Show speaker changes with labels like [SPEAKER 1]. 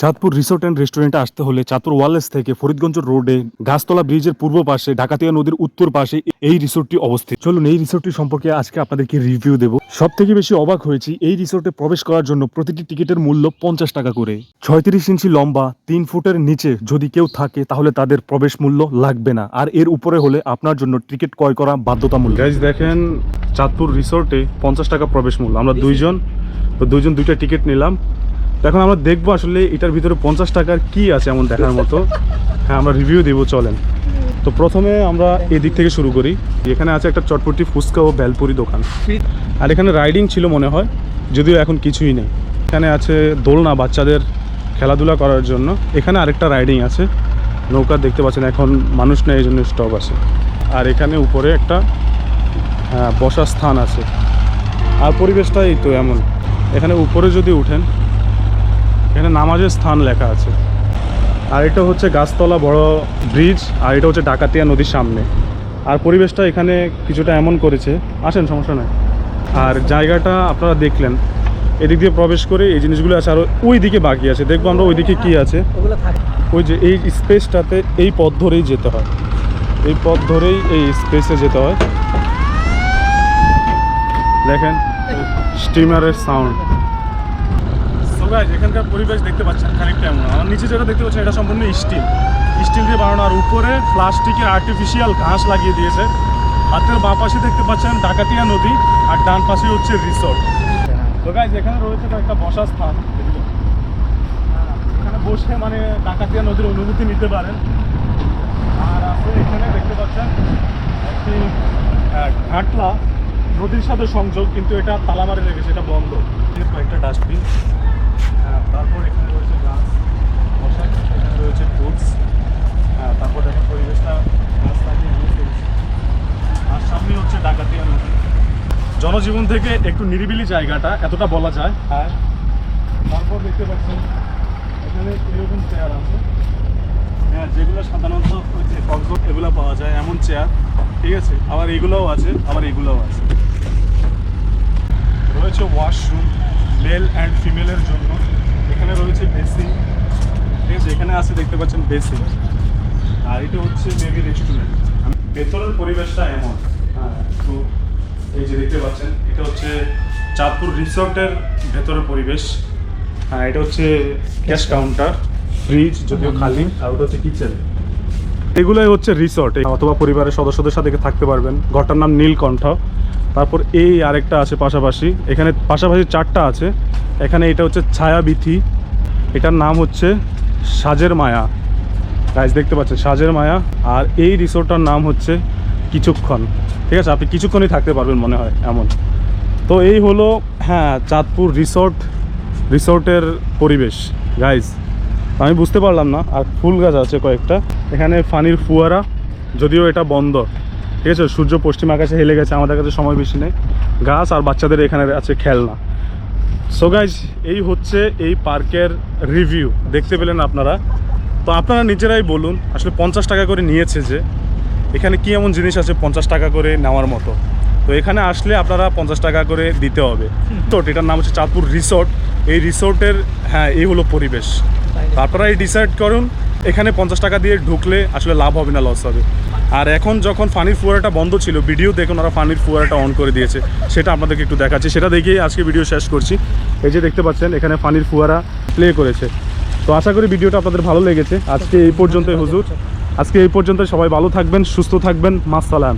[SPEAKER 1] Chandpur resort and রেস্টুরেন্টে আসতে হলে চাঁদপুর ওয়ালেস থেকে ফরিদগঞ্জ রোডে গাছতলা ব্রিজের পূর্ব পাশে ঢাকাতিয়া নদীর উত্তর পাশে এই রিসোর্টটি অবস্থিত। চলুন এই রিসোর্টটি সম্পর্কে আজকে আপনাদেরকে রিভিউ দেব। সব থেকে বেশি অবাক হয়েছি এই রিসোর্টে প্রবেশ করার জন্য প্রতিটি টিকিটের মূল্য পঞ্চাশ টাকা করে। ছয়ত্রিশ ইঞ্চি লম্বা তিন ফুটের নিচে যদি কেউ থাকে তাহলে তাদের প্রবেশ মূল্য লাগবে না। আর এর উপরে হলে আপনার জন্য টিকিট ক্রয় করা বাধ্যতামূলক। গাইজ দেখেন চাঁদপুর রিসোর্টে পঞ্চাশ টাকা প্রবেশ মূল্য। আমরা দুইজন তো দুইজন দুইটা টিকিট নিলাম। এখন আমরা দেখব আসলে এটার ভিতরে পঞ্চাশ টাকার কি আছে এমন দেখার মতো। হ্যাঁ আমরা রিভিউ দিব চলেন। তো প্রথমে আমরা এদিক থেকে শুরু করি। এখানে আছে একটা চটপটি ফুচকা ও ভেলপুরি দোকান। আর এখানে রাইডিং ছিল মনে হয় যদিও এখন কিছুই নেই। এখানে আছে দোলনা বাচ্চাদের খেলাধুলা করার জন্য। এখানে আরেকটা রাইডিং আছে। নৌকা দেখতে পাচ্ছেন এখন মানুষ নেই এই জন্য স্টপ আছে। আর এখানে উপরে একটা আহ, বসার স্থান আছে। আর পরিবেশটাই তো এমন। এখানে উপরে যদি উঠেন এখানে নামাজের স্থান লেখা আছে। আর এটা হচ্ছে গাছতলা বড় ব্রিজ আর এটা হচ্ছে ডাকাতিয়া নদীর সামনে। আর পরিবেশটা এখানে কিছুটা এমন করেছে। আসেন সমস্যা নাই। আর জায়গাটা আপনারা দেখলেন। এদিক দিয়ে প্রবেশ করে এই জিনিসগুলো আছে আর ওই দিকে বাকি আছে। দেখব আমরা ওই দিকে কী আছে। ওই যে এই স্পেসটাতে এই পথ ধরেই যেতে হয়। এই পথ ধরেই এই স্পেসে যেতে হয়। দেখেন স্টিমারের সাউন্ড এখানকার পরিবেশ দেখতে পাচ্ছেন খানিকটা এমন। আমার নিচে যেটা দেখতে পাচ্ছেন এটা সম্পূর্ণ স্টিল। স্টিল দিয়ে বানানো, আর উপরে প্লাস্টিকের আর্টিফিশিয়াল ঘাস লাগিয়ে দিয়েছে। হাতের বাঁ পাশে দেখতে পাচ্ছেন ডাকাতিয়া নদী, আর ডান পাশে হচ্ছে রিসোর্ট তো গাইজ এখানে রয়েছে একটা বসার স্থান এখানে বসে মানে ডাকাতিয়া নদীর অনুভূতি নিতে পারেন। আর আছে এখানে দেখতে পাচ্ছেন একটি ঘাটলা, নদীর সাথে সংযোগ, কিন্তু এটা তালা মারে রেখেছে এটা বন্ধ। কয়েকটা ডাস্টবিন তারপর এখানে রয়েছে গাছ বসার, এখানে রয়েছে ফুডস তারপর দেখেন পরিবেশটা গাছ লাগিয়ে আর সামনে হচ্ছে ডাকাতিয়া নদী। জনজীবন থেকে একটু নিরিবিলি জায়গাটা, এতটা বলা যায়। আর তারপর দেখতে পাচ্ছেন এখানে এরকম চেয়ার আছে। হ্যাঁ যেগুলো সাধারণত যে কক্সবোর্ড এগুলো পাওয়া যায়, এমন চেয়ার ঠিক আছে? আবার এগুলোও আছে, আবার এগুলোও আছে। রয়েছে ওয়াশরুম মেল অ্যান্ড ফিমেলের জন্য। এখানে রয়েছে বেসিন ঠিক আছে, এখানে আছে, দেখতে পাচ্ছেন বেসিন আর এটা হচ্ছে মেবি রেস্টুরেন্ট ভেতরের পরিবেশটা এমন। হ্যাঁ তো এই যে দেখতে পাচ্ছেন, এটা হচ্ছে চাঁদপুর রিসর্টের ভেতরের পরিবেশ। হ্যাঁ এটা হচ্ছে ক্যাশ কাউন্টার ফ্রিজ যদিও খালি, আর ওটা হচ্ছে কিচেন এগুলোই হচ্ছে রিসর্ট অথবা পরিবারের সদস্যদের সাথে থাকতে পারবেন। ঘরটার নাম নীলকণ্ঠ। তারপর এই আরেকটা আছে পাশাপাশি। এখানে পাশাপাশি চারটা আছে। এখানে এটা হচ্ছে ছায়াবিথি। এটার নাম হচ্ছে সাজের মায়া। গাইজ দেখতে পাচ্ছেন, সাজের মায়া। আর এই রিসোর্টটার নাম হচ্ছে কিছুক্ষণ। ঠিক আছে, আপনি কিছুক্ষণই থাকতে পারবেন মনে হয়, এমন। তো এই হলো হ্যাঁ চাঁদপুর রিসোর্ট, রিসোর্টের পরিবেশ। গাইজ আমি বুঝতে পারলাম না, আর ফুল গাছ আছে কয়েকটা। এখানে ফানির ফুয়ারা, যদিও এটা বন্ধ ঠিক আছে? সূর্য পশ্চিম আকাশে হেলে গেছে, আমাদের কাছে সময় বেশি নেই। গাছ আর বাচ্চাদের এখানে আছে খেলনা। সো গাইজ এই হচ্ছে এই পার্কের রিভিউ দেখতে পেলেন আপনারা? তো আপনারা নিজেরাই বলুন, আসলে পঞ্চাশ টাকা করে নিয়েছে যে, এখানে কি এমন জিনিস আছে পঞ্চাশ টাকা করে নেওয়ার মতো? তো এখানে আসলে আপনারা পঞ্চাশ টাকা করে দিতে হবে। তো এটার নাম হচ্ছে চাঁদপুর রিসোর্ট। এই রিসোর্টের হ্যাঁ এই হলো পরিবেশ। আপনারা এই ডিসাইড করুন, এখানে পঞ্চাশ টাকা দিয়ে ঢুকলে আসলে লাভ হবে না লস হবে। আর এখন যখন ফানির ফুয়ারাটা বন্ধ ছিল, ভিডিও দেখুন ওরা ফানির ফুয়ারাটা অন করে দিয়েছে, সেটা আপনাদেরকে একটু দেখাচ্ছি। সেটা দেখেই আজকে ভিডিও শেষ করছি। এই যে দেখতে পাচ্ছেন, এখানে ফানির ফুয়ারা প্লে করেছে। তো আশা করি ভিডিওটা আপনাদের ভালো লেগেছে। আজকে এই পর্যন্তই হুজুর। আজকে এই পর্যন্ত সবাই ভালো থাকবেন, সুস্থ থাকবেন। মাসালাম